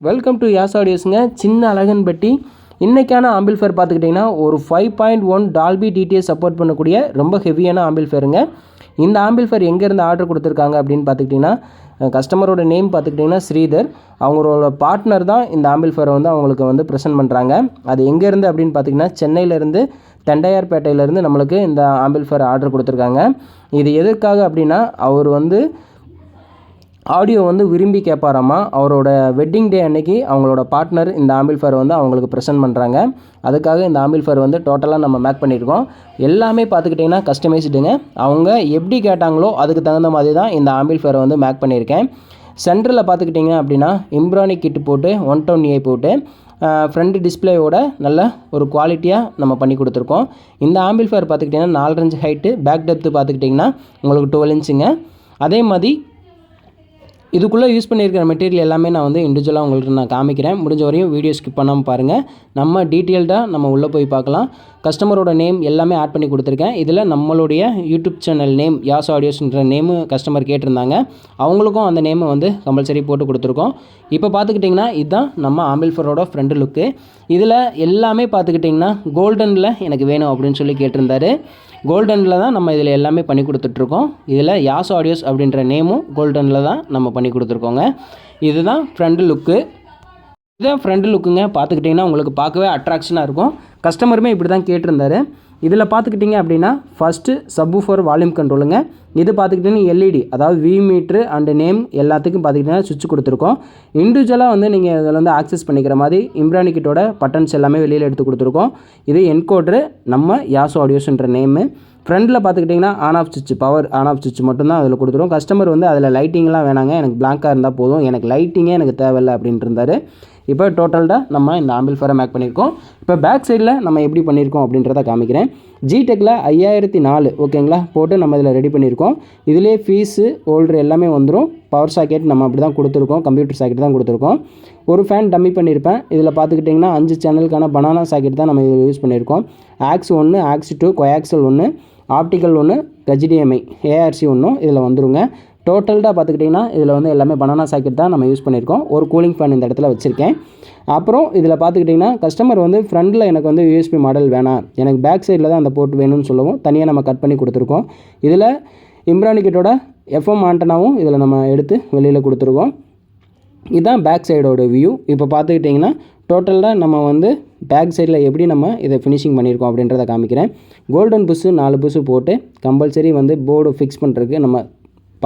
Welcome to யாஸ் ஆடியோஸுங்க சின்ன அழகன்பட்டி இன்றைக்கான amplifier பார்த்துக்கிட்டிங்கன்னா ஒரு five point one Dolby DTS support பண்ணக்கூடிய ரொம்ப ஹெவியான ஆம்பிள்ஃபேருங்க இந்த ஆம்பிள்ஃபேர் எங்கேருந்து ஆர்டர் கொடுத்துருக்காங்க அப்படின்னு பார்த்துக்கிட்டிங்கன்னா கஸ்டமரோட நேம் பார்த்துக்கிட்டிங்கன்னா ஸ்ரீதர். அவங்களோட பார்ட்னர் தான் இந்த ஆம்பிள்ஃபேரை வந்து அவங்களுக்கு வந்து ப்ரெசென்ட் பண்ணுறாங்க அது எங்கேருந்து அப்படின்னு பார்த்தீங்கன்னா சென்னையிலேருந்து தண்டையார்பேட்டையிலேருந்து நம்மளுக்கு இந்த ஆம்பிள்ஃபேர் ஆர்டர் கொடுத்துருக்காங்க. இது எதற்காக அப்படின்னா அவர் வந்து ஆடியோ வந்து விரும்பி கேட்பாராமா அவரோட வெட்டிங் டே அன்னைக்கு அவங்களோட பார்ட்னர் இந்த ஆம்பிள்ஃபேர் வந்து அவங்களுக்கு ப்ரெசென்ட் பண்ணுறாங்க அதுக்காக இந்த ஆம்பிள்ஃபேர் வந்து டோட்டலாக நம்ம மேக் பண்ணியிருக்கோம். எல்லாமே பார்த்துக்கிட்டிங்கன்னா கஸ்டமைஸ்டுங்க அவங்க எப்படி கேட்டாங்களோ அதுக்கு தகுந்த மாதிரி தான் இந்த ஆம்பிள்ஃபேரை வந்து மேக் பண்ணியிருக்கேன். சென்டரில் பார்த்துக்கிட்டிங்க அப்படின்னா இம்ப்ரானிக் கிட் போட்டு ஒன் டவுன் ஏ போட்டு ஃப்ரண்ட் டிஸ்பிளேயோட நல்ல ஒரு குவாலிட்டியாக நம்ம பண்ணி கொடுத்துருக்கோம். இந்த ஆம்பிள்ஃபேர் பார்த்துக்கிட்டிங்கன்னா நாலு இன்ச் ஹைட்டு பேக் டெப்த்து பார்த்துக்கிட்டிங்கன்னா உங்களுக்கு டுவெல் இன்ச்சுங்க அதே மாதிரி இதுக்குள்ளே யூஸ் பண்ணியிருக்கிற மெட்டீரியல் எல்லாமே நான் வந்து இண்டிவிஜுவலாக உங்களுக்கு நான் காமிக்கிறேன். முடிஞ்ச வரையும் வீடியோ ஸ்கிப் பண்ணாமல் பாருங்கள் நம்ம டீட்டெயில்டாக நம்ம உள்ளே போய் பார்க்கலாம். கஸ்டமரோட நேம் எல்லாமே ஆட் பண்ணி கொடுத்துருக்கேன். இதில் நம்மளுடைய யூடியூப் சேனல் நேம் யாஸ் ஆடியோஸ்ன்ற நேமு கஸ்டமர் கேட்டிருந்தாங்க. அவங்களுக்கும் அந்த நேமை வந்து கம்பல்சரி போட்டு கொடுத்துருக்கோம். இப்போ பார்த்துக்கிட்டிங்கன்னா இதுதான் நம்ம ஆம்பிள்ஃபரோட ஃப்ரெண்டு லுக்கு இதில் எல்லாமே பார்த்துக்கிட்டிங்கன்னா கோல்டனில் எனக்கு வேணும் அப்படின்னு சொல்லி கேட்டிருந்தாரு. கோல்டனில் தான் நம்ம இதில் எல்லாமே பண்ணி கொடுத்துட்ருக்கோம். இதில் யாஸ் ஆடியோஸ் அப்படின்ற நேமும் கோல்டனில் தான் நம்ம பண்ணி கொடுத்துருக்கோங்க. இதுதான் ஃப்ரண்ட் லுக்கு இதுதான் ஃப்ரண்ட் லுக்குங்க பார்த்துக்கிட்டிங்கன்னா உங்களுக்கு பார்க்கவே அட்ராக்ஷனாக இருக்கும். கஸ்டமருமே இப்படி தான் கேட்டிருந்தாரு. இதில் பார்த்துக்கிட்டிங்க அப்படின்னா ஃபஸ்ட்டு சப்பு ஃபார் வால்யூம் கண்ட்ரோலுங்க இது பார்த்துக்கிட்டிங்கன்னா எல்இடி அதாவது வி மீட்ரு அண்டு நேம் எல்லாத்துக்கும் பார்த்துக்கிட்டிங்கன்னா சுவிட்ச் கொடுத்துருக்கோம். இண்டிவிஜுவலாக வந்து நீங்கள் இதில் வந்து ஆக்சஸ் பண்ணிக்கிற மாதிரி இம்ரானி கிட்டோட பட்டன்ஸ் எல்லாமே வெளியில் எடுத்து கொடுத்துருக்கோம். இது என்கோட்ரு நம்ம யாசோ ஆடியோஸ்ன்ற நேமு ஃப்ரண்ட்டில் பார்த்துக்கிட்டிங்கன்னா ஆன் ஆஃப் சுவிட்ச் பவர் ஆன் ஆஃப் சுவிட்ச் மட்டும்தான் அதில் கொடுத்துருவோம் கஸ்டமர் வந்து அதில் லைட்டிங்லாம் வேணாங்க எனக்கு பிளாங்காக இருந்தால் போதும். எனக்கு லைட்டிங்கே எனக்கு தேவையில்லை அப்படின்ட்டு இருந்தார். இப்போ டோட்டல்டாக நம்ம இந்த ஆம்பிள்ஃபரை மேக் பண்ணியிருக்கோம். இப்போ பேக் சைடில் நம்ம எப்படி பண்ணியிருக்கோம் அப்படின்றத காமிக்கிறேன். ஜிடெக்கில் ஐயாயிரத்தி நாலு ஓகேங்களா? போட்டு நம்ம இதில் ரெடி பண்ணியிருக்கோம். இதிலே ஃபீஸு ஹோல்டர் எல்லாமே வந்துடும் பவர் சாக்கெட் நம்ம அப்படி தான் கொடுத்துருக்கோம். கம்ப்யூட்டர் சாக்கெட் தான் கொடுத்துருக்கோம். ஒரு ஃபேன் டம்மி பண்ணியிருப்பேன். இதில் பார்த்துக்கிட்டிங்கன்னா அஞ்சு சேனலுக்கான பனானா சாக்கெட் தான் நம்ம இதில் யூஸ் பண்ணியிருக்கோம். ஆக்ஸ் ஒன்று ஆக்ஸ் டூ கொயாக்சல் ஒன்று ஆப்டிக்கல் ஒன்று ஹெச்டிஎம்ஐ ஏஆர்சி ஒன்றும் இதில் வந்துருங்க. டோட்டல்டாக பார்த்துக்கிட்டிங்கன்னா இதில் வந்து எல்லாமே பனானா சாக்கெட் தான் நம்ம யூஸ் பண்ணியிருக்கோம். ஒரு கூலிங் ஃபேன் இந்த இடத்துல வச்சுருக்கேன். அப்புறம் இதில் பார்த்துக்கிட்டிங்கன்னா கஸ்டமர் வந்து ஃப்ரண்டில் எனக்கு வந்து யூஎஸ்பி மாடல் வேணாம். எனக்கு பேக் சைடில் தான் அந்த போர்ட் வேணும்னு சொல்லவும். தனியாக நம்ம கட் பண்ணி கொடுத்துருக்கோம். இதில் இம்ரானிக்கிட்டோட எஃப்எம் ஆண்டனாவும் இதில் நம்ம எடுத்து வெளியில் கொடுத்துருக்கோம். இதுதான் பேக் சைடோட வியூ இப்போ பார்த்துக்கிட்டிங்கன்னா டோட்டலாக நம்ம வந்து பேக் சைடில் எப்படி நம்ம இதை ஃபினிஷிங் பண்ணியிருக்கோம் அப்படின்றத காமிக்கிறேன். கோல்டன் புஷ்ஷு நாலு புஷ்ஷு போட்டு கம்பல்சரி வந்து போர்டு ஃபிக்ஸ் பண்ணுறதுக்கு நம்ம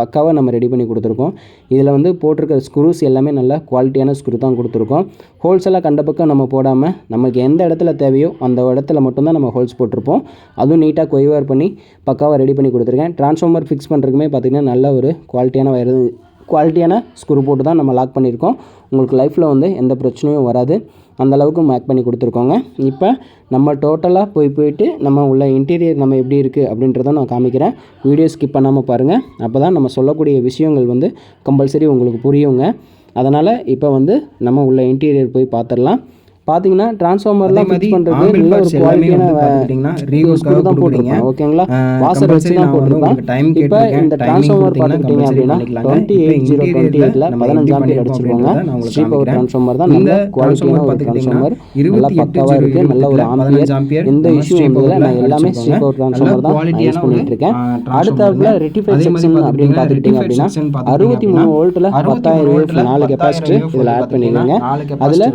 பக்காவாக நம்ம ரெடி பண்ணி கொடுத்துருக்கோம். இதில் வந்து போட்டிருக்க ஸ்க்ரூஸ் எல்லாமே நல்ல குவாலிட்டியான ஸ்க்ரூ தான் கொடுத்துருக்கோம். ஹோல்ஸ் எல்லாம் கண்ட பக்கம் நம்ம போடாமல் நமக்கு எந்த இடத்துல தேவையோ அந்த இடத்துல மட்டும்தான் நம்ம ஹோல்ஸ் போட்டிருப்போம். அதுவும் நீட்டாக கொய்வார் பண்ணி பக்காவாக ரெடி பண்ணி கொடுத்துருக்கேன். ட்ரான்ஸ்ஃபார்மர் ஃபிக்ஸ் பண்ணுறதுக்குமே பார்த்திங்கன்னா நல்ல ஒரு குவாலிட்டியான வயர் குவாலிட்டியான ஸ்க்ரூ போட்டு தான் நம்ம லாக் பண்ணியிருக்கோம். உங்களுக்கு லைஃப்பில் வந்து எந்த பிரச்சனையும் வராது. அந்தளவுக்கு மேக் பண்ணி கொடுத்துருக்கோங்க. இப்போ நம்ம டோட்டலாக போய் போயிட்டு நம்ம உள்ள இன்டீரியர் நம்ம எப்படி இருக்குது அப்படின்றத நான் காமிக்கிறேன். வீடியோ ஸ்கிப் பண்ணாமல் பாருங்கள் அப்போ தான் நம்ம சொல்லக்கூடிய விஷயங்கள் வந்து கம்பல்சரி உங்களுக்கு புரியுங்க. அதனால் இப்போ வந்து நம்ம உள்ள இன்டீரியர் போய் பார்த்துடலாம். பார்த்தீங்கன்னா டிரான்ஸ்ஃபார்மர்லாம் ஃபிக்ஸ் பண்ணுறது நல்ல ஒரு குவாலிட்டியான தான் போட்டிருக்கேன் ஓகேங்களா? வாசர் வச்சு தான் இப்போ இந்த டிரான்ஸ்ஃபார்மர் பார்த்துக்கிட்டீங்க அப்படின்னா டுவெண்ட்டி எயிட் ஜீரோ டுவெண்ட்டி எயிட்டில் பதினஞ்சு ஆம்பியர் அடிச்சிருக்காங்க. ஸ்ரீ பவர் டிரான்ஸ்ஃபார்மர் தான் நல்ல குவாலிட்டியான ஒரு டிரான்ஸ்ஃபார்மர் நல்லா பக்காவாக இருக்குது நல்ல ஒரு ஆம்பியர் எந்த இஷ்யூ நான் எல்லாமே பவர் டிரான்ஸ்ஃபார்மர் தான் யூஸ் பண்ணிட்டு இருக்கேன் அடுத்தாப்புல ரெட்டிஃபை செக்ஷன் அப்படின்னு பார்த்துக்கிட்டீங்க அப்படின்னா அறுபத்தி மூணு வோல்ட்டில் பத்தாயிரம் நாலு கெப்பாசிட்டர் இதில் ஆட் பண்ணிருக்காங்க அதில்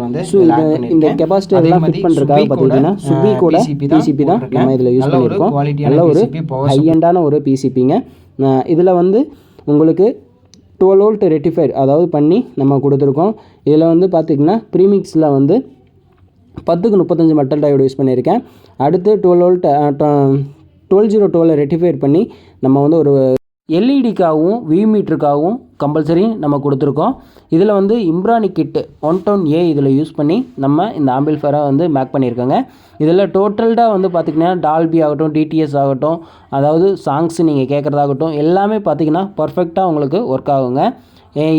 இந்த கெப்பாசிட்டி எல்லாம் ஃபிட் பண்ணுறதுக்காக பார்த்தீங்கன்னா சுபி கூட பிசிபி தான் நம்ம இதில் யூஸ் பண்ணியிருக்கோம். நல்ல ஒரு ஹை எண்டான ஒரு பிசிபிங்க இதில் வந்து உங்களுக்கு டுவெல் வோல்ட் ரெட்டிஃபைட் அதாவது பண்ணி நம்ம கொடுத்துருக்கோம். இதில் வந்து பார்த்திங்கன்னா ப்ரீமிக்ஸில் வந்து பத்துக்கு முப்பத்தஞ்சு மெட்டல் டயோடு யூஸ் பண்ணியிருக்கேன். அடுத்து twelve volt twelve zero twelve rectified பண்ணி நம்ம வந்து ஒரு எல்இடிக்காகவும் வி மீட்டருக்காகவும் கம்பல்சரி நம்ம கொடுத்துருக்கோம். இதில் வந்து இம்ரானி கிட்டு ஒன் டவுன் ஏ இதில் யூஸ் பண்ணி நம்ம இந்த ஆம்பிள்ஃபேரை வந்து மேக் பண்ணியிருக்கோங்க. இதில் டோட்டல்டாக வந்து பார்த்திங்கன்னா டால்பி ஆகட்டும் டிடிஎஸ் ஆகட்டும் அதாவது சாங்ஸ் நீங்கள் கேட்குறதாகட்டும் எல்லாமே பார்த்திங்கன்னா பர்ஃபெக்டாக உங்களுக்கு ஒர்க் ஆகுங்க.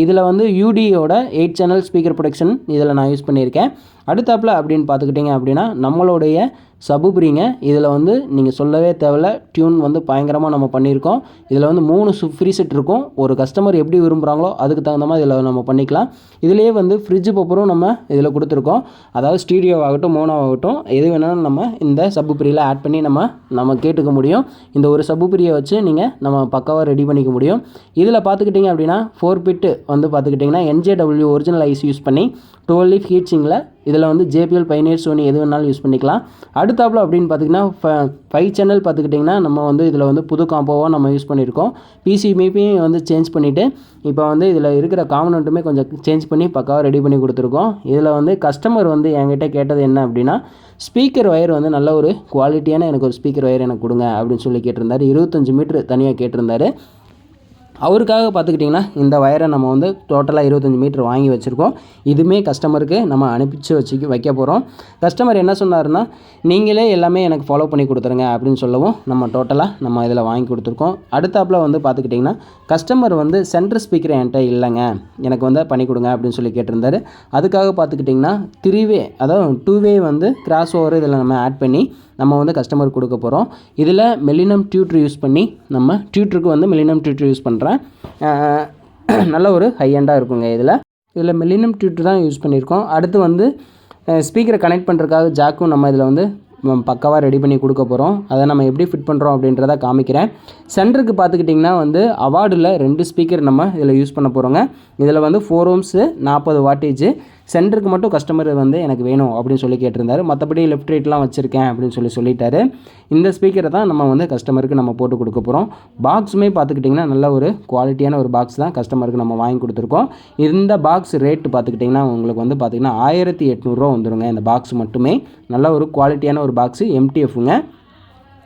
இதில் வந்து யூடியோட எயிட் சேனல் ஸ்பீக்கர் ப்ரொடக்ஷன் இதில் நான் யூஸ் பண்ணியிருக்கேன். அடுத்தாப்பில் அப்படின்னு பார்த்துக்கிட்டிங்க அப்படின்னா நம்மளுடைய சபுப்ரிங்க இதில் வந்து நீங்கள் சொல்லவே தேவையில்ல. டியூன் வந்து பயங்கரமாக நம்ம பண்ணியிருக்கோம். இதில் வந்து மூணு சு ஃப்ரீ செட் இருக்கும். ஒரு கஸ்டமர் எப்படி விரும்புகிறாங்களோ அதுக்கு தகுந்த மாதிரி இதில் நம்ம பண்ணிக்கலாம். இதுலேயே வந்து ஃப்ரிட்ஜ் பப்பரும் நம்ம இதில் கொடுத்துருக்கோம். அதாவது ஸ்டீடியோ ஆகட்டும் மோனோ ஆகட்டும் எது வேணாலும் நம்ம இந்த சபுப்ரியில் ஆட் பண்ணி நம்ம நம்ம கேட்டுக்க முடியும். இந்த ஒரு சபுப்ரியை வச்சு நீங்கள் நம்ம பக்காவாக ரெடி பண்ணிக்க முடியும். இதில் பார்த்துக்கிட்டிங்க அப்படின்னா ஃபோர் பிட்டு வந்து பார்த்துக்கிட்டிங்கன்னா என்ஜேடபிள்யூ ஒரிஜினல் ஐஸ் யூஸ் பண்ணி டுவெல் லீஃப் ஹீட்ஸிங்கில் இதில் வந்து ஜேபிஎல் பைனியர் சோனி எது வேணாலும் யூஸ் பண்ணிக்கலாம். அடுத்தாப்பில் அப்படின்னு பார்த்தீங்கன்னா ஃபைவ் சேனல் பார்த்துக்கிட்டிங்கன்னா நம்ம வந்து இதில் வந்து புது காம்போவாக நம்ம யூஸ் பண்ணியிருக்கோம். பிசிபிபியும் வந்து சேஞ்ச் பண்ணிவிட்டு இப்போ வந்து இதில் இருக்கிற காம்பனண்ட்டுமே கொஞ்சம் சேஞ்ச் பண்ணி பக்காவாக ரெடி பண்ணி கொடுத்துருக்கோம். இதில் வந்து கஸ்டமர் வந்து என்கிட்ட கேட்டது என்ன அப்படின்னா ஸ்பீக்கர் ஒயர் வந்து நல்ல ஒரு குவாலிட்டியான எனக்கு ஒரு ஸ்பீக்கர் ஒயர் எனக்கு கொடுங்க அப்படின்னு சொல்லி கேட்டிருந்தாரு. இருபத்தஞ்சி மீட்ரு தனியாக கேட்டிருந்தார். அவருக்காக பார்த்துக்கிட்டிங்கன்னா இந்த வயரை நம்ம வந்து டோட்டலாக இருபத்தஞ்சி மீட்டர் வாங்கி வச்சுருக்கோம். இதுவுமே கஸ்டமருக்கு நம்ம அனுப்பிச்சு வச்சு வைக்க போகிறோம் கஸ்டமர் என்ன சொன்னார்னா நீங்களே எல்லாமே எனக்கு ஃபாலோ பண்ணி கொடுத்துருங்க அப்படின்னு சொல்லவும் நம்ம டோட்டலாக நம்ம இதில் வாங்கி கொடுத்துருக்கோம். அடுத்தாப்பில் வந்து பார்த்துக்கிட்டிங்கன்னா கஸ்டமர் வந்து சென்ட்ரு ஸ்பீக்கர் என்கிட்ட இல்லைங்க. எனக்கு வந்து பண்ணி கொடுங்க அப்படின்னு சொல்லி கேட்டிருந்தாரு. அதுக்காக பார்த்துக்கிட்டிங்கன்னா த்ரீ வே அதாவது டூ வே வந்து கிராஸ் ஓவர் இதில் நம்ம ஆட் பண்ணி நம்ம வந்து கஸ்டமர் கொடுக்க போகிறோம் இதில் மெலினம் டியூட்ரு யூஸ் பண்ணி நம்ம டியூட்ருக்கு வந்து மெலினம் டியூட்ரு யூஸ் பண்ணுறேன் நல்ல ஒரு ஹையண்டாக இருக்குங்க இதில். இதில் மெலினம் டியூட்ரு தான் யூஸ் பண்ணியிருக்கோம் அடுத்து வந்து ஸ்பீக்கரை கனெக்ட் பண்ணுறதுக்காக ஜாக்கும் நம்ம இதில் வந்து பக்காவாக ரெடி பண்ணி கொடுக்க போகிறோம் அதை நம்ம எப்படி ஃபிட் பண்ணுறோம் அப்படின்றத காமிக்கிறேன். சென்டருக்கு பார்த்துக்கிட்டிங்கன்னா வந்து அவார்டில் ரெண்டு ஸ்பீக்கர் நம்ம இதில் யூஸ் பண்ண போகிறோங்க இதில் வந்து ஃபோர் ஓம்ஸு நாற்பது வாட்டேஜ் சென்டருக்கு மட்டும் கஸ்டமர் வந்து எனக்கு வேணும் அப்படின்னு சொல்லி கேட்டிருந்தாரு. மற்றபடி லெஃப்ட் ரைட்லாம் வச்சுருக்கேன் அப்படின்னு சொல்லி சொல்லிட்டாரு. இந்த ஸ்பீக்கரை தான் நம்ம வந்து கஸ்டமருக்கு நம்ம போட்டு கொடுக்க போகிறோம் பாக்ஸுமே பார்த்துக்கிட்டிங்கன்னா நல்ல ஒரு குவாலிட்டியான ஒரு பாக்ஸ் தான் கஸ்டமருக்கு நம்ம வாங்கி கொடுத்துருக்கோம். இந்த பாக்ஸ் ரேட்டு பார்த்துக்கிட்டிங்கன்னா உங்களுக்கு வந்து பார்த்திங்கன்னா ஆயிரத்தி எட்நூறுரூவா வந்துருங்க. இந்த பாக்ஸ் மட்டுமே நல்ல ஒரு குவாலிட்டியான ஒரு பாக்ஸு எம்டிஎஃப்ங்க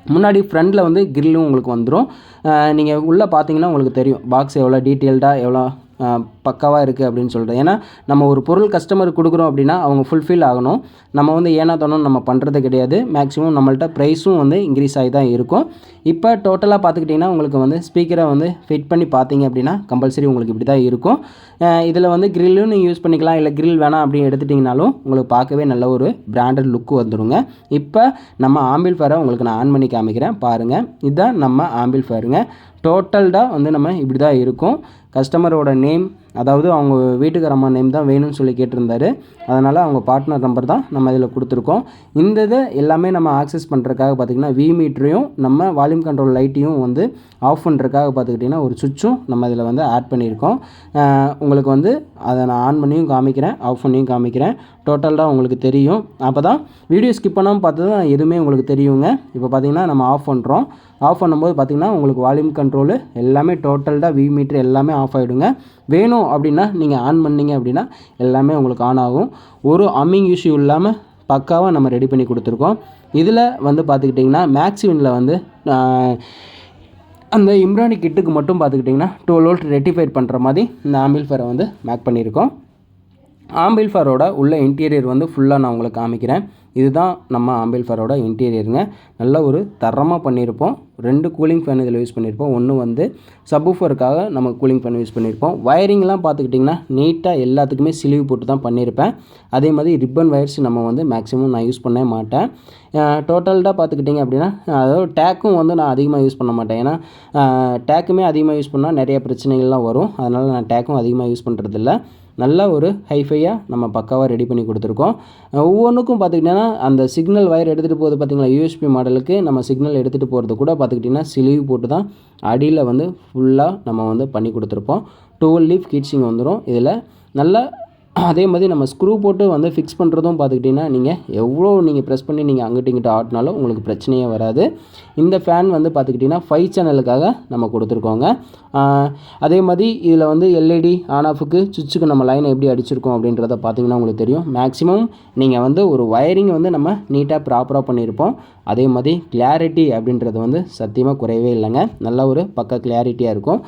முன்னாடி ஃப்ரண்டில் வந்து கிரில்லும் உங்களுக்கு வந்துடும் நீங்கள் உள்ளே பார்த்தீங்கன்னா உங்களுக்கு தெரியும். பாக்ஸ் எவ்வளோ டீட்டெயில்டாக எவ்வளோ பக்காவாக இருக்குது அப்படின்னு சொல்கிறேன் ஏன்னா நம்ம ஒரு பொருள் கஸ்டமருக்கு கொடுக்குறோம் அப்படின்னா அவங்க ஃபுல்ஃபில் ஆகணும். நம்ம வந்து ஏன்னா தோணும் நம்ம பண்ணுறது கிடையாது. மேக்ஸிமம் நம்மள்ட்ட ப்ரைஸும் வந்து இன்க்ரீஸ் ஆகி தான் இருக்கும். இப்போ டோட்டலாக பார்த்துக்கிட்டிங்கன்னா உங்களுக்கு வந்து ஸ்பீக்கரை வந்து ஃபிட் பண்ணி பார்த்தீங்க அப்படின்னா கம்பல்சரி உங்களுக்கு இப்படி தான் இருக்கும். இதில் வந்து கிரில்லும் நீங்கள் யூஸ் பண்ணிக்கலாம். இல்லை கிரில் வேணாம் அப்படின்னு எடுத்துட்டிங்கனாலும் உங்களுக்கு பார்க்கவே நல்ல ஒரு பிராண்டட் லுக்கு வந்துடுங்க இப்போ நம்ம ஆம்பிள் ஃபேரை உங்களுக்கு நான் ஆன் பண்ணி காமிக்கிறேன். பாருங்கள் இதுதான் நம்ம ஆம்பிள் ஃபேருங்க டோட்டல்டாக வந்து நம்ம இப்படி தான் இருக்கும். கஸ்டமரோட நேம் அதாவது அவங்க வீட்டுக்கார அம்மா நேம் தான் வேணும்னு சொல்லி கேட்டிருந்தாரு. அதனால் அவங்க பார்ட்னர் நம்பர் தான் நம்ம இதில் கொடுத்துருக்கோம். இந்த இதை எல்லாமே நம்ம ஆக்சஸ் பண்ணுறதுக்காக பார்த்திங்கன்னா வி மீட்டரையும் நம்ம வால்யூம் கண்ட்ரோல் லைட்டையும் வந்து ஆஃப் பண்ணுறதுக்காக பார்த்துக்கிட்டிங்கன்னா ஒரு சுவிட்சும் நம்ம இதில் வந்து ஆட் பண்ணியிருக்கோம். உங்களுக்கு வந்து அதை நான் ஆன் பண்ணியும் காமிக்கிறேன் ஆஃப் பண்ணியும் காமிக்கிறேன். டோட்டலாக உங்களுக்கு தெரியும். அப்போ தான் வீடியோ ஸ்கிப் பண்ணாமல் பார்த்து தான் எதுவுமே உங்களுக்கு தெரியுங்க. இப்போ பார்த்திங்கன்னா நம்ம ஆஃப் பண்ணுறோம் ஆஃப் பண்ணும்போது பார்த்திங்கன்னா உங்களுக்கு வால்யூம் கண்ட்ரோலு எல்லாமே டோட்டல்டாக வி மீட்ரு எல்லாமே ஆஃப் ஆகிடுங்க வேணும் அப்படின்னா நீங்கள் ஆன் பண்ணிங்க அப்படின்னா எல்லாமே உங்களுக்கு ஆன் ஆகும். ஒரு அம்மிங் இஷ்யூ இல்லாமல் பக்காவாக நம்ம ரெடி பண்ணி கொடுத்துருக்கோம். இதில் வந்து பார்த்துக்கிட்டிங்கன்னா மேக்ஸிவினில் வந்து அந்த இம்ரானி கிட்டுக்கு மட்டும் பார்த்துக்கிட்டிங்கன்னா டுவெல் வோல்ட் ரெட்டிஃபைட் பண்ணுற மாதிரி இந்த ஆம்பிள் ஃபேரை வந்து மேக் பண்ணியிருக்கோம். ஆம்பிள் ஃபேரோட உள்ள இன்டீரியர் வந்து ஃபுல்லாக நான் உங்களுக்கு காமிக்கிறேன். இதுதான் நம்ம ஆம்பிள்ஃபரோட இன்டீரியருங்க. நல்ல ஒரு தரமாக பண்ணியிருப்போம். ரெண்டு கூலிங் ஃபேன் இதில் யூஸ் பண்ணியிருப்போம். ஒன்று வந்து சப்வூஃபருக்காக நம்ம கூலிங் ஃபேன் யூஸ் பண்ணியிருப்போம். வயரிங்லாம் பார்த்துக்கிட்டிங்கன்னா நீட்டாக எல்லாத்துக்குமே சிலிவு போட்டு தான் பண்ணியிருப்பேன். அதே மாதிரி ரிப்பன் வயர்ஸ் நம்ம வந்து மேக்ஸிமம் நான் யூஸ் பண்ணவே மாட்டேன். டோட்டல்டாக பார்த்துக்கிட்டிங்க அப்படின்னா அதாவது டேக்கும் வந்து நான் அதிகமாக யூஸ் பண்ண மாட்டேன். ஏன்னா டேக்குமே அதிகமாக யூஸ் பண்ணால் நிறைய பிரச்சனைகள்லாம் வரும். அதனால் நான் டேக்கும் அதிகமாக யூஸ் பண்ணுறதில்ல நல்ல ஒரு ஹைஃபையாக நம்ம பக்காவாக ரெடி பண்ணி கொடுத்துருக்கோம். ஒவ்வொன்றுக்கும் பார்த்துக்கிட்டிங்கன்னா அந்த சிக்னல் வயர் எடுத்துகிட்டு போகிறது பார்த்திங்களா? யூஎஸ்பி மாடலுக்கு நம்ம சிக்னல் எடுத்துகிட்டு போகிறது கூட பார்த்துக்கிட்டிங்கன்னா சிலிவ் போட்டு தான் அடியில் வந்து ஃபுல்லாக நம்ம வந்து பண்ணி கொடுத்துருப்போம். டுவெல் லீஃப் கீட்ஸிங் வந்துடும் இதில் நல்ல அதே மாதிரி நம்ம ஸ்க்ரூ போட்டு வந்து ஃபிக்ஸ் பண்ணுறதும் பார்த்துக்கிட்டிங்கன்னா நீங்கள் எவ்வளோ நீங்கள் ப்ரெஸ் பண்ணி நீங்கள் அங்கிட்ட இங்கிட்ட ஆட்டினாலும் உங்களுக்கு பிரச்சனையே வராது. இந்த ஃபேன் வந்து பார்த்துக்கிட்டிங்கன்னா ஃபைவ் சேனலுக்காக நம்ம கொடுத்துருக்கோங்க. அதே மாதிரி இதில் வந்து எல்இடி ஆன் ஆஃபுக்கு சுவிட்சுக்கு நம்ம லைனை எப்படி அடிச்சிருக்கோம் அப்படின்றத பார்த்தீங்கன்னா உங்களுக்கு தெரியும். மேக்ஸிமம் நீங்கள் வந்து ஒரு வயரிங் வந்து நம்ம நீட்டாக ப்ராப்பராக பண்ணியிருப்போம். அதே மாதிரி கிளாரிட்டி அப்படின்றது வந்து சத்தியமாக குறையவே இல்லைங்க. நல்ல ஒரு பக்க கிளாரிட்டியாக இருக்கும்.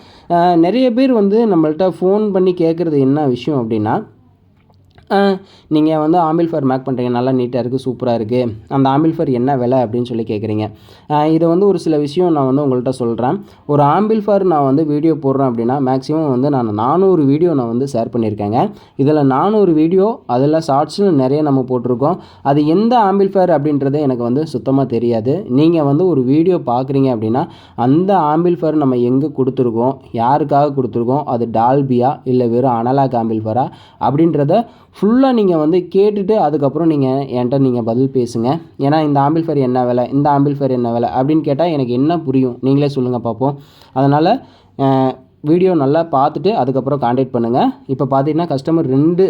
நிறைய பேர் வந்து நம்மள்ட்ட ஃபோன் பண்ணி கேட்குறது என்ன விஷயம் அப்படின்னா நீங்கள் வந்து ஆம்பிள்ஃபர் மேக் பண்ணுறீங்க நல்லா நீட்டாக இருக்குது சூப்பராக இருக்குது அந்த ஆம்பிள்ஃபர் என்ன விலை அப்படின்னு சொல்லி கேட்குறீங்க இதை வந்து ஒரு சில விஷயம் நான் வந்து உங்கள்கிட்ட சொல்கிறேன் ஒரு ஆம்பிள்ஃபர் நான் வந்து வீடியோ போடுறேன் அப்படின்னா மேக்ஸிமம் வந்து நான் நானூறு வீடியோ நான் வந்து ஷேர் பண்ணியிருக்கேங்க. இதில் நானூறு வீடியோ அதில் ஷார்ட்ஸ்னு நிறைய நம்ம போட்டிருக்கோம். அது எந்த ஆம்பிள்ஃபயர் அப்படின்றது எனக்கு வந்து சுத்தமாக தெரியாது. நீங்கள் வந்து ஒரு வீடியோ பார்க்குறீங்க அப்படின்னா அந்த ஆம்பிள்ஃபயர் நம்ம எங்கே கொடுத்துருக்கோம்? யாருக்காக கொடுத்துருக்கோம்? அது டால்பியா இல்லை வெறும் அனலாக் ஆம்பிள்ஃபயரா அப்படின்றத ஃபுல்லாக நீங்கள் வந்து கேட்டுட்டு அதுக்கப்புறம் நீங்கள் என்கிட்ட நீங்கள் பதில் பேசுங்க. ஏன்னா இந்த ஆம்பிள்ஃபயர் என்ன விலை? இந்த ஆம்பிள்ஃபயர் என்ன விலை? அப்படின்னு கேட்டால் எனக்கு என்ன புரியும்? நீங்களே சொல்லுங்கள் பார்ப்போம் அதனால் வீடியோ நல்லா பார்த்துட்டு அதுக்கப்புறம் காண்டாக்ட் பண்ணுங்கள் இப்போ பார்த்தீங்கன்னா கஸ்டமர் ரெண்டு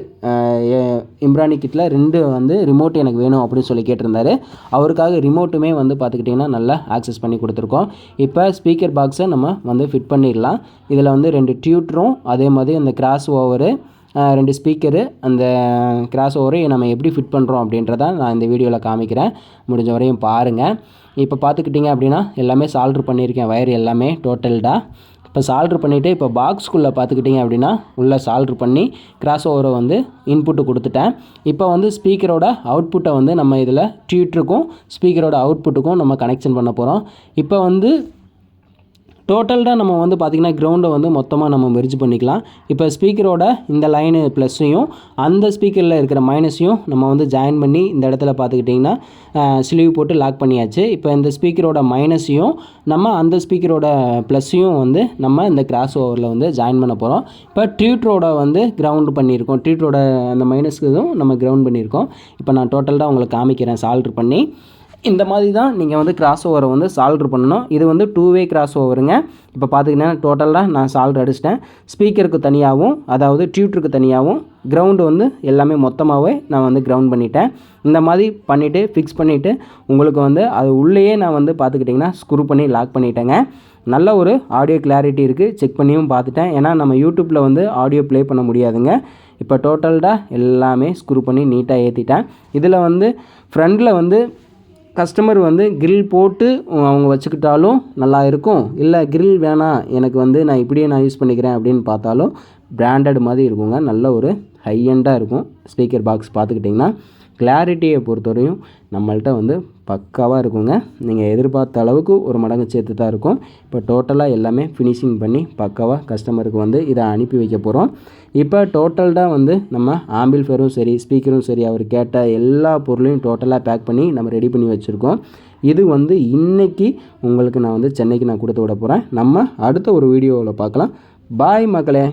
இம்ரானி கிட்டில் ரெண்டு வந்து ரிமோட் எனக்கு வேணும் அப்படின்னு சொல்லி கேட்டிருந்தாரு. அவருக்காக ரிமோட்டுமே வந்து பார்த்துக்கிட்டிங்கன்னா நல்லா ஆக்சஸ் பண்ணி கொடுத்துருக்கோம். இப்போ ஸ்பீக்கர் பாக்ஸை நம்ம வந்து ஃபிட் பண்ணிடலாம். இதில் வந்து ரெண்டு டியூட்ரும் அதே மாதிரி அந்த கிராஸ் ஓவரு ரெண்டு ஸ்பீக்கரு அந்த கிராஸ் ஓவரை நம்ம எப்படி ஃபிட் பண்ணுறோம் அப்படின்றத நான் இந்த வீடியோவில் காமிக்கிறேன். முடிஞ்ச வரையும் பாருங்கள் இப்போ பார்த்துக்கிட்டிங்க அப்படின்னா எல்லாமே சால்ட்ரு பண்ணியிருக்கேன் வயர் எல்லாமே டோட்டல்டாக இப்போ சால்ட்ரு பண்ணிவிட்டு இப்போ பாக்ஸ்க்குள்ளே பார்த்துக்கிட்டிங்க அப்படின்னா உள்ளே சால்ட்ரு பண்ணி கிராஸ் ஓவரை வந்து இன்புட்டு கொடுத்துட்டேன். இப்போ வந்து ஸ்பீக்கரோட அவுட்புட்டை வந்து நம்ம இதில் ட்யூட்ருக்கும் ஸ்பீக்கரோட அவுட்புட்டுக்கும் நம்ம கனெக்ஷன் பண்ண போகிறோம் இப்போ வந்து டோட்டல்டாக நம்ம வந்து பார்த்திங்கன்னா கிரவுண்டை வந்து மொத்தமாக நம்ம மெர்ஜ் பண்ணிக்கலாம். இப்போ ஸ்பீக்கரோட இந்த லைனு ப்ளஸ்ஸையும் அந்த ஸ்பீக்கரில் இருக்கிற மைனஸையும் நம்ம வந்து ஜாயின் பண்ணி இந்த இடத்துல பார்த்துக்கிட்டிங்கன்னா ஸ்லீவ் போட்டு லாக் பண்ணியாச்சு. இப்போ இந்த ஸ்பீக்கரோட மைனஸையும் நம்ம அந்த ஸ்பீக்கரோட ப்ளஸ்ஸையும் வந்து நம்ம இந்த கிராஸ் ஓவரில் வந்து ஜாயின் பண்ண போகிறோம் இப்போ ட்ரீட்ரோட வந்து கிரவுண்டு பண்ணியிருக்கோம். ட்ரீட்ரோட அந்த மைனஸ்க்கு நம்ம கிரவுண்ட் பண்ணியிருக்கோம். இப்போ நான் டோட்டல்டாக உங்களுக்கு காமிக்கிறேன். சால்ட்ரு பண்ணி. இந்த மாதிரி தான் நீங்கள் வந்து கிராஸ் ஓவரை வந்து சால்ட்ரு பண்ணணும். இது வந்து டூ வே கிராஸ் ஓவருங்க இப்போ பார்த்திங்கன்னா டோட்டலாக நான் சால்ட்ரு அடிச்சிட்டேன். ஸ்பீக்கருக்கு தனியாகவும் அதாவது டியூட்டருக்கு தனியாகவும் கிரவுண்டு வந்து எல்லாமே மொத்தமாகவே நான் வந்து கிரவுண்ட் பண்ணிட்டேன். இந்த மாதிரி பண்ணிவிட்டு ஃபிக்ஸ் பண்ணிவிட்டு உங்களுக்கு வந்து அது உள்ளேயே நான் வந்து பார்த்துக்கிட்டிங்கன்னா ஸ்க்ரூ பண்ணி லாக் பண்ணிட்டேங்க. நல்ல ஒரு ஆடியோ கிளாரிட்டி இருக்குது செக் பண்ணியும் பார்த்துட்டேன் ஏன்னா நம்ம யூடியூப்பில் வந்து ஆடியோ ப்ளே பண்ண முடியாதுங்க. இப்போ டோட்டல்டாக எல்லாமே ஸ்க்ரூ பண்ணி நீட்டாக ஏற்றிட்டேன் இதில் வந்து ஃப்ரண்டில் வந்து கஸ்டமர் வந்து கிரில் போட்டு அவங்க வச்சுக்கிட்டாலும் நல்லா இருக்கும். இல்லை கிரில் வேணாம் எனக்கு வந்து நான் இப்படியே நான் யூஸ் பண்ணிக்கிறேன் அப்படின்னு பார்த்தாலும் பிராண்டட் மாதிரி இருக்குங்க. நல்ல ஒரு ஹை எண்டாக இருக்கும். ஸ்பீக்கர் பாக்ஸ் பார்த்துக்கிட்டிங்கன்னா. கிளாரிட்டியை பொறுத்தவரையும் நம்மள்கிட்ட வந்து பக்காவாக இருக்குங்க. நீங்கள் எதிர்பார்த்த அளவுக்கு ஒரு மடங்கு சேர்த்து தான் இருக்கும். இப்போ டோட்டலாக எல்லாமே ஃபினிஷிங் பண்ணி பக்காவாக கஸ்டமருக்கு வந்து இதை அனுப்பி வைக்க போகிறோம் இப்போ டோட்டல்டாக வந்து நம்ம ஆம்பிள்ஃபேரும் சரி ஸ்பீக்கரும் சரி அவர் கேட்ட எல்லா பொருளையும் டோட்டலாக பேக் பண்ணி நம்ம ரெடி பண்ணி வச்சுருக்கோம். இது வந்து இன்றைக்கி உங்களுக்கு நான் வந்து சென்னைக்கு நான் கொடுத்து விட போகிறேன் நம்ம அடுத்த ஒரு வீடியோவில் பார்க்கலாம். பாய் மக்களே.